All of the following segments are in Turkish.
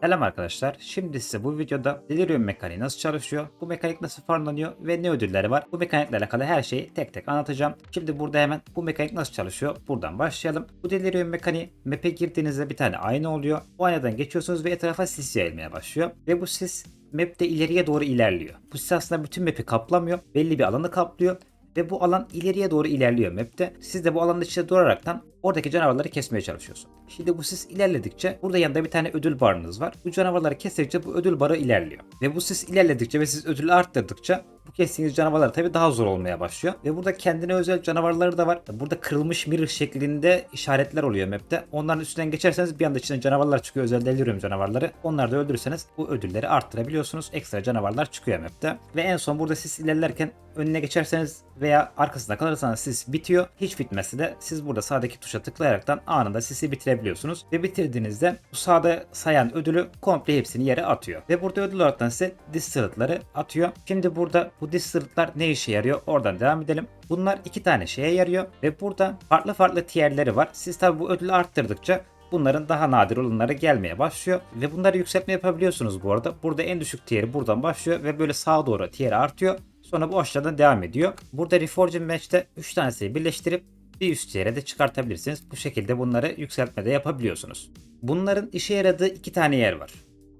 Selam arkadaşlar. Şimdi size bu videoda Delirium mekaniği nasıl çalışıyor, bu mekanik nasıl farmlanıyor ve ne ödülleri var. Bu mekanikle alakalı her şeyi tek tek anlatacağım. Şimdi burada hemen bu mekanik nasıl çalışıyor buradan başlayalım. Bu Delirium mekaniği map'e girdiğinizde bir tane ayna oluyor. O aynadan geçiyorsunuz ve etrafa sis yayılmaya başlıyor. Ve bu sis map'te ileriye doğru ilerliyor. Bu sis aslında bütün map'i kaplamıyor. Belli bir alanı kaplıyor ve bu alan ileriye doğru ilerliyor map'te. Siz de bu alanın içinde duraraktan oradaki canavarları kesmeye çalışıyorsun. Şimdi bu sis ilerledikçe burada yanında bir tane ödül barınız var. Bu canavarları kestikçe bu ödül barı ilerliyor. Ve bu sis ilerledikçe ve siz ödülü arttırdıkça bu kestiğiniz canavarlar tabii daha zor olmaya başlıyor. Ve burada kendine özel canavarları da var. Burada kırılmış mirror şeklinde işaretler oluyor map'te. Onların üstünden geçerseniz bir anda içinden canavarlar çıkıyor. Özel delirium canavarları. Onları da öldürürseniz bu ödülleri arttırabiliyorsunuz. Ekstra canavarlar çıkıyor map'te. Ve en son burada siz ilerlerken önüne geçerseniz veya arkasında kalırsanız sis bitiyor. Hiç bitmezse de siz burada sağdaki tuşa tıklayaraktan anında sisi bitirebiliyorsunuz. Ve bitirdiğinizde bu sağda sayan ödülü komple hepsini yere atıyor. Ve burada ödül olaraktan size distill'ları atıyor. Şimdi burada bu distill'lar ne işe yarıyor? Oradan devam edelim. Bunlar iki tane şeye yarıyor ve burada farklı farklı tierleri var. Siz tabi bu ödülü arttırdıkça bunların daha nadir olanları gelmeye başlıyor. Ve bunları yükseltme yapabiliyorsunuz bu arada. Burada en düşük tieri buradan başlıyor ve böyle sağa doğru tieri artıyor. Sonra bu aşağıdan devam ediyor. Burada Reforging Match'te 3 tanesini birleştirip bir üst yere de çıkartabilirsiniz. Bu şekilde bunları yükseltmede yapabiliyorsunuz. Bunların işe yaradığı iki tane yer var.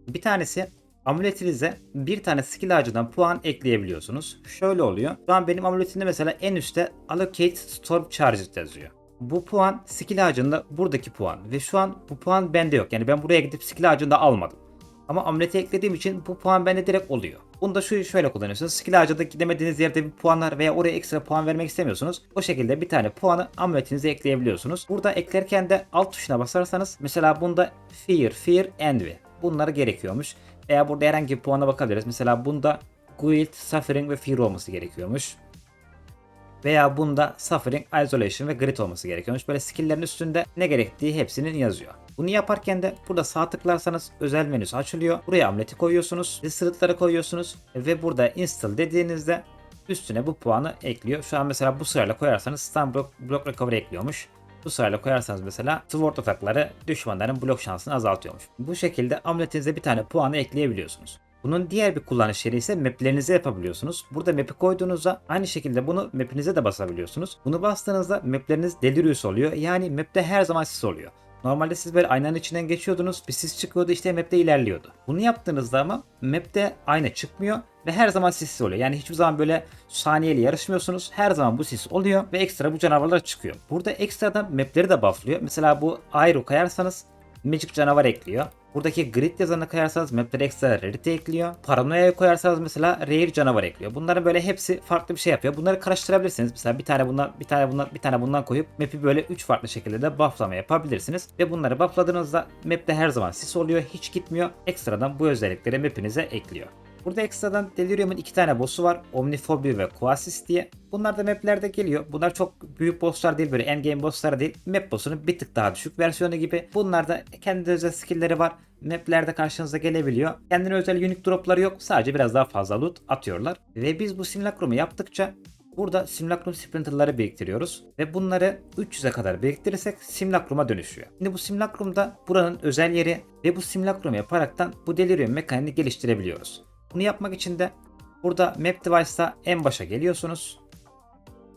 Bir tanesi amuletinize bir tane skill ağacından puan ekleyebiliyorsunuz. Şöyle oluyor. Şu an benim amuletimde mesela en üstte Allocate Storm Charges yazıyor. Bu puan skill ağacında buradaki puan ve şu an bu puan bende yok. Yani ben buraya gidip skill ağacında almadım. Ama amuleti eklediğim için bu puan bende direkt oluyor. Bunu da şu şöyle kullanıyorsunuz. Skill ağacında gidemediğiniz yerde bir puanlar veya oraya ekstra puan vermek istemiyorsunuz. O şekilde bir tane puanı amuletinize ekleyebiliyorsunuz. Burada eklerken de alt tuşuna basarsanız mesela bunda Fear, Fear, Envy. Bunları gerekiyormuş. Veya burada herhangi bir puana bakabiliriz. Mesela bunda Guilt, Suffering ve Fear olması gerekiyormuş. Veya bunda Suffering, Isolation ve Grit olması gerekiyormuş. Böyle skill'lerin üstünde ne gerektiği hepsinin yazıyor. Bunu yaparken de burada sağ tıklarsanız özel menüsü açılıyor. Buraya amleti koyuyorsunuz. Sırıtları koyuyorsunuz. Ve burada install dediğinizde üstüne bu puanı ekliyor. Şu an mesela bu sırayla koyarsanız stun block, block recovery ekliyormuş. Bu sırayla koyarsanız mesela sword atakları düşmanların blok şansını azaltıyormuş. Bu şekilde amuletinize bir tane puanı ekleyebiliyorsunuz. Bunun diğer bir kullanış yeri ise maplerinize yapabiliyorsunuz. Burada map'i koyduğunuzda aynı şekilde bunu map'inize de basabiliyorsunuz. Bunu bastığınızda mapleriniz Delirious oluyor. Yani map'te her zaman sis oluyor. Normalde siz böyle aynanın içinden geçiyordunuz. Bir sis çıkıyordu işte map'te ilerliyordu. Bunu yaptığınızda ama map'te ayna çıkmıyor ve her zaman sis oluyor. Yani hiçbir zaman böyle saniyeli yarışmıyorsunuz. Her zaman bu sis oluyor ve ekstra bu canavarlar çıkıyor. Burada ekstradan map'leri de bufflıyor. Mesela bu Aero kayarsanız Magic canavar ekliyor. Buradaki grid yazanı koyarsanız map'lere ekstra rarity ekliyor. Paranoya'ya koyarsanız mesela rare canavar ekliyor. Bunların böyle hepsi farklı bir şey yapıyor. Bunları karıştırabilirsiniz. Mesela bir tane bundan, bir tane bundan, bir tane bundan koyup map'i böyle 3 farklı şekilde de bufflama yapabilirsiniz. Ve bunları buffladığınızda map'te her zaman sis oluyor. Hiç gitmiyor. Ekstradan bu özellikleri map'inize ekliyor. Burada ekstradan Delirium'un iki tane boss'u var. Omniphobia ve Quasis diye. Bunlar da maplerde geliyor. Bunlar çok büyük bosslar değil böyle endgame bosslar değil. Map boss'unun bir tık daha düşük versiyonu gibi. Bunlar da kendi özel skill'leri var. Maplerde karşınıza gelebiliyor. Kendine özel unique dropları yok. Sadece biraz daha fazla loot atıyorlar. Ve biz bu simulacrum'u yaptıkça Burada Simulacrum Sprinter'ları biriktiriyoruz ve bunları 300'e kadar biriktirirsek Simulacrum'a dönüşüyor. Şimdi bu Simulacrum'da buranın özel yeri ve bu Simulacrum'u yaparaktan bu Delirium mekaniğini geliştirebiliyoruz. Bunu yapmak için de burada Map Device'da en başa geliyorsunuz.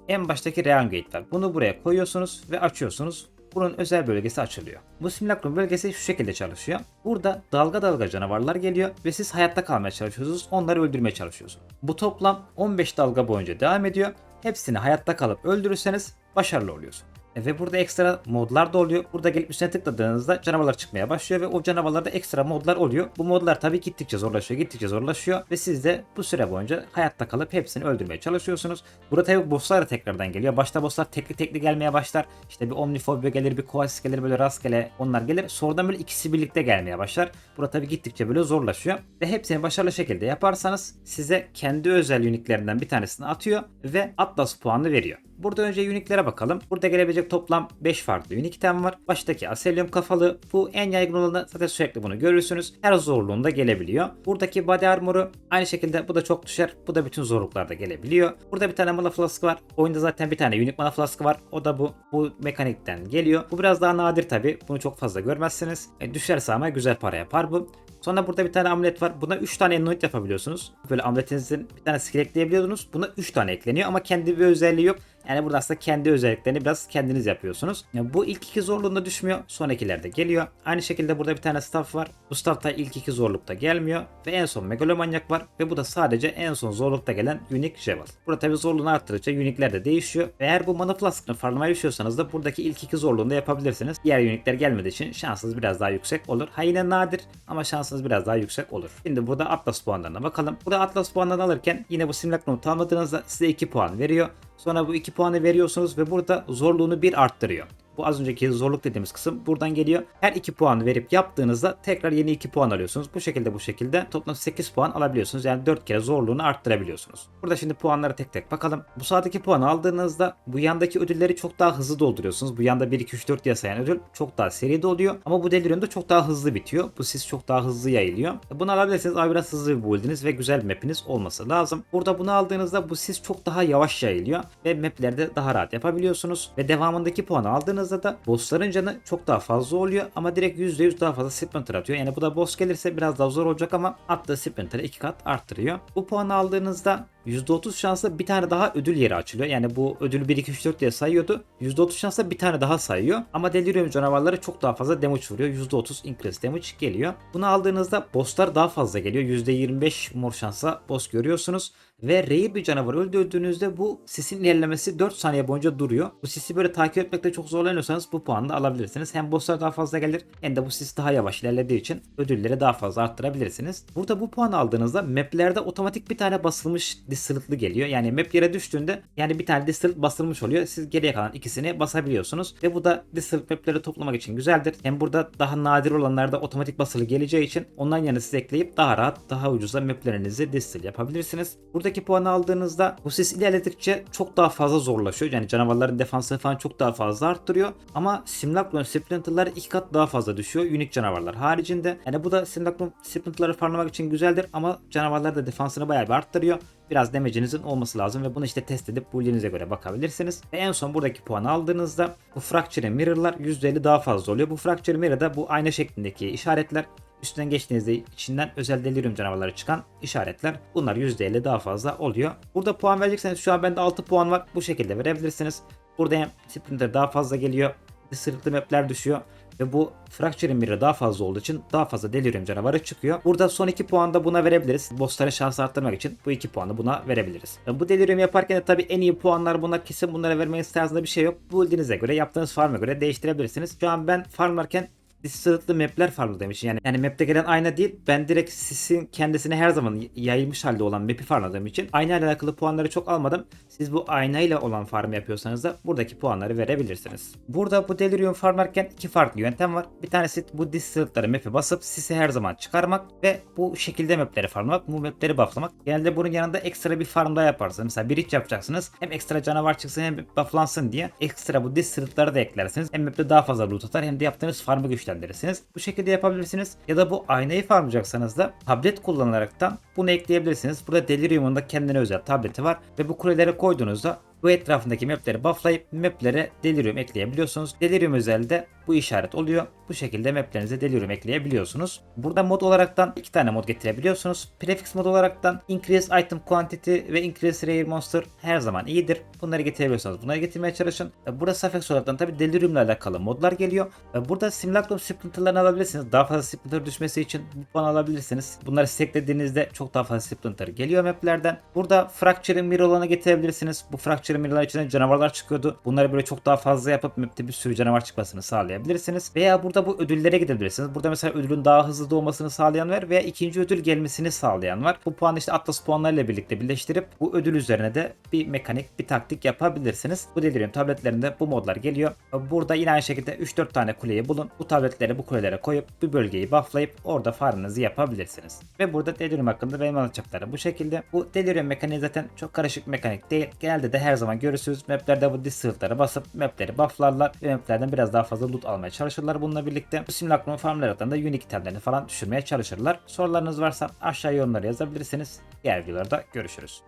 En baştaki Realm Gate var. Bunu buraya koyuyorsunuz ve açıyorsunuz. Bunun özel bölgesi açılıyor. Bu simülakrum bölgesi şu şekilde çalışıyor. Burada dalga dalga canavarlar geliyor ve siz hayatta kalmaya çalışıyorsunuz. Onları öldürmeye çalışıyorsunuz. Bu toplam 15 dalga boyunca devam ediyor. Hepsini hayatta kalıp öldürürseniz başarılı oluyorsun. E, Ve burada ekstra modlar da oluyor. Burada gelip üstüne tıkladığınızda canavarlar çıkmaya başlıyor ve o canavarlarda ekstra modlar oluyor. Bu modlar tabii gittikçe zorlaşıyor, gittikçe zorlaşıyor ve siz de bu süre boyunca hayatta kalıp hepsini öldürmeye çalışıyorsunuz. Burada tabii bosslar da tekrardan geliyor. Başta bosslar tekli tekli gelmeye başlar. İşte bir Omniphobia gelir, bir Koasis gelir böyle rastgele onlar gelir. Sonradan böyle ikisi birlikte gelmeye başlar. Burada tabii gittikçe böyle zorlaşıyor. Ve hepsini başarılı şekilde yaparsanız size kendi özel uniklerinden bir tanesini atıyor ve Atlas puanı veriyor. Burada önce uniklere bakalım. Burada gelebilecek toplam 5 farklı unique item var. Baştaki aselyum kafalı. Bu en yaygın olanı zaten sürekli bunu görürsünüz. Her zorluğunda gelebiliyor. Buradaki body armor'u aynı şekilde bu da çok düşer. Bu da bütün zorluklarda gelebiliyor. Burada bir tane mana flask'ı var. Oyunda zaten bir tane unique mana flask'ı var. O da bu. Bu mekanikten geliyor. Bu biraz daha nadir tabi. Bunu çok fazla görmezsiniz. E, düşerse ama güzel para yapar bu. Sonra burada bir tane amulet var. Buna 3 tane anoint yapabiliyorsunuz. Böyle amuletinizin bir tane skill ekleyebiliyordunuz. Buna 3 tane ekleniyor ama kendi bir özelliği yok. Yani burada aslında kendi özelliklerini biraz kendiniz yapıyorsunuz. Yani bu ilk iki zorluğunda düşmüyor. Sonrakilerde geliyor. Aynı şekilde burada bir tane staff var. Bu staff da ilk iki zorlukta gelmiyor. Ve en son megalomanyak var. Ve bu da sadece en son zorlukta gelen unique Jewel. Burada tabi zorluğunu arttıkça unique'ler de değişiyor. Ve eğer bu mana flask'ını farmlamaya düşüyorsanız da buradaki ilk iki zorluğunda yapabilirsiniz. Diğer unique'ler gelmediği için şansınız biraz daha yüksek olur. Ha yine nadir ama şansınız biraz daha yüksek olur. Şimdi burada Atlas puanlarına bakalım. Burada Atlas puanlarını alırken yine bu simulacrum'u tamamladığınızda size 2 puan veriyor. Sonra bu 2 puanı veriyorsunuz ve burada zorluğunu bir arttırıyor. Bu az önceki zorluk dediğimiz kısım buradan geliyor. Her 2 puan verip yaptığınızda tekrar yeni 2 puan alıyorsunuz. Bu şekilde bu şekilde toplam 8 puan alabiliyorsunuz. Yani 4 kere zorluğunu arttırabiliyorsunuz. Burada şimdi puanlara tek tek bakalım. Bu sağdaki puanı aldığınızda bu yandaki ödülleri çok daha hızlı dolduruyorsunuz. Bu yanda 1 2 3 4 diye sayan ödül çok daha seri doluyor. Ama bu deliriumda çok daha hızlı bitiyor. Bu sis çok daha hızlı yayılıyor. Bunu alabilirsiniz ama biraz hızlı bir build'iniz ve güzel map'iniz olması lazım. Burada bunu aldığınızda bu sis çok daha yavaş yayılıyor ve map'lerde daha rahat yapabiliyorsunuz. Ve devamındaki puanı aldığınızda da bossların canı çok daha fazla oluyor ama direkt %100 daha fazla splinter atıyor. Yani bu da boss gelirse biraz daha zor olacak ama attığı splinter'ı 2 kat arttırıyor. Bu puanı aldığınızda %30 şansla bir tane daha ödül yeri açılıyor. Yani bu ödülü 1 2 3 4 diye sayıyordu. %30 şansla bir tane daha sayıyor. Ama Delirium canavarları çok daha fazla damage vuruyor. %30 increase damage geliyor. Bunu aldığınızda bosslar daha fazla geliyor. %25 mor şansla boss görüyorsunuz. Ve rare bir canavar öldürdüğünüzde bu sisin ilerlemesi 4 saniye boyunca duruyor. Bu sisi böyle takip etmekte çok zorlanıyorsanız bu puanı da alabilirsiniz. Hem bosslar daha fazla gelir hem de bu sis daha yavaş ilerlediği için ödülleri daha fazla arttırabilirsiniz. Burada bu puanı aldığınızda maplerde otomatik bir tane basılmış distiltlı geliyor. Yani map yere düştüğünde yani bir tane distilt basılmış oluyor. Siz geriye kalan ikisini basabiliyorsunuz. Ve bu da distilt mapleri toplamak için güzeldir. Hem burada daha nadir olanlarda otomatik basılı geleceği için ondan yanı siz ekleyip daha rahat daha ucuza maplerinizi distil yapabilirsiniz. Buradaki puanı aldığınızda bu sis ilerledikçe çok daha fazla zorlaşıyor. Yani canavarların defansını falan çok daha fazla arttırıyor. Ama Simulacrum Splinter'lar iki kat daha fazla düşüyor. Unique canavarlar haricinde. Yani bu da Simulacrum Splinter'ları farmlamak için güzeldir ama canavarlar da defansını bayağı bir arttırıyor biraz damage'inizin olması lazım ve bunu işte test edip build'inize göre bakabilirsiniz. Ve en son buradaki puanı aldığınızda bu Fracture Mirror'lar %50 daha fazla oluyor. Bu Fracture Mirror'da bu ayna şeklindeki işaretler üstünden geçtiğinizde içinden özel delirium canavarları çıkan işaretler. Bunlar %50 daha fazla oluyor. Burada puan verecekseniz şu an bende 6 puan var. Bu şekilde verebilirsiniz. Burada hem Splinter daha fazla geliyor. Sırıklı mapler düşüyor. Ve bu Fracture Mirror daha fazla olduğu için daha fazla Delirium canavarı çıkıyor. Burada son 2 puan da buna verebiliriz. Bosslara şans arttırmak için bu 2 puanı buna verebiliriz. Ve bu Delirium yaparken de tabii en iyi puanlar bunlar kesin bunlara vermeniz tarzında bir şey yok. Build'inize göre yaptığınız farm'a göre değiştirebilirsiniz. Şu an ben farmlarken Distorted'lı mapler farmladığım için yani, yani map'te gelen ayna değil ben direkt sisin kendisine her zaman yayılmış halde olan map'i farmladığım için ayna ile alakalı puanları çok almadım. Siz bu ayna ile olan farm yapıyorsanız da buradaki puanları verebilirsiniz. Burada bu Delirium farmlarken iki farklı yöntem var. Bir tanesi bu Distorted'ları map'e basıp sisi her zaman çıkarmak ve bu şekilde map'leri farmlamak, bu map'leri bufflamak. Genelde bunun yanında ekstra bir farm daha yaparsınız. Mesela bir iç yapacaksınız. Hem ekstra canavar çıksın hem bufflansın diye ekstra bu Distorted'ları da eklersiniz. Hem map'te daha fazla loot atar hem de yaptığınız farmı güçlendirir güçlendirirsiniz. Bu şekilde yapabilirsiniz. Ya da bu aynayı farmlayacaksanız da tablet kullanaraktan bunu ekleyebilirsiniz. Burada Delirium'un da kendine özel tableti var ve bu kulelere koyduğunuzda bu etrafındaki mapleri bufflayıp maplere Delirium ekleyebiliyorsunuz. Delirium özelde bu işaret oluyor. Bu şekilde maplerinize Delirium ekleyebiliyorsunuz. Burada mod olaraktan iki tane mod getirebiliyorsunuz. Prefix mod olaraktan Increase Item Quantity ve Increase Rare Monster her zaman iyidir. Bunları getirebiliyorsanız bunları getirmeye çalışın. Burada Suffix olaraktan tabi Delirium ile alakalı modlar geliyor. Burada Simulacrum Splinter'larını alabilirsiniz. Daha fazla Splinter düşmesi için bu puan alabilirsiniz. Bunları stacklediğinizde çok daha fazla Splinter geliyor maplerden. Burada Fracture Mirror olanı getirebilirsiniz. Bu Fracture Mirror'lar içinden canavarlar çıkıyordu. Bunları böyle çok daha fazla yapıp map'te bir sürü canavar çıkmasını sağlayabilirsiniz sağlayabilirsiniz. Veya burada bu ödüllere gidebilirsiniz. Burada mesela ödülün daha hızlı doğmasını sağlayan var veya ikinci ödül gelmesini sağlayan var. Bu puanı işte Atlas puanlarıyla birlikte birleştirip bu ödül üzerine de bir mekanik, bir taktik yapabilirsiniz. Bu Delirium tabletlerinde bu modlar geliyor. Burada yine aynı şekilde 3-4 tane kuleyi bulun. Bu tabletleri bu kulelere koyup bir bölgeyi bufflayıp orada farmınızı yapabilirsiniz. Ve burada Delirium hakkında benim anlatacaklarım bu şekilde. Bu Delirium mekaniği zaten çok karışık mekanik değil. Genelde de her zaman görürsünüz. Maplerde bu distill'lara basıp mapleri bufflarlar ve maplerden biraz daha fazla loot almaya çalışırlar bununla birlikte. Bu simülakron farmlarından da unique itemlerini falan düşürmeye çalışırlar. Sorularınız varsa aşağı yorumlara yazabilirsiniz. Diğer videolarda görüşürüz.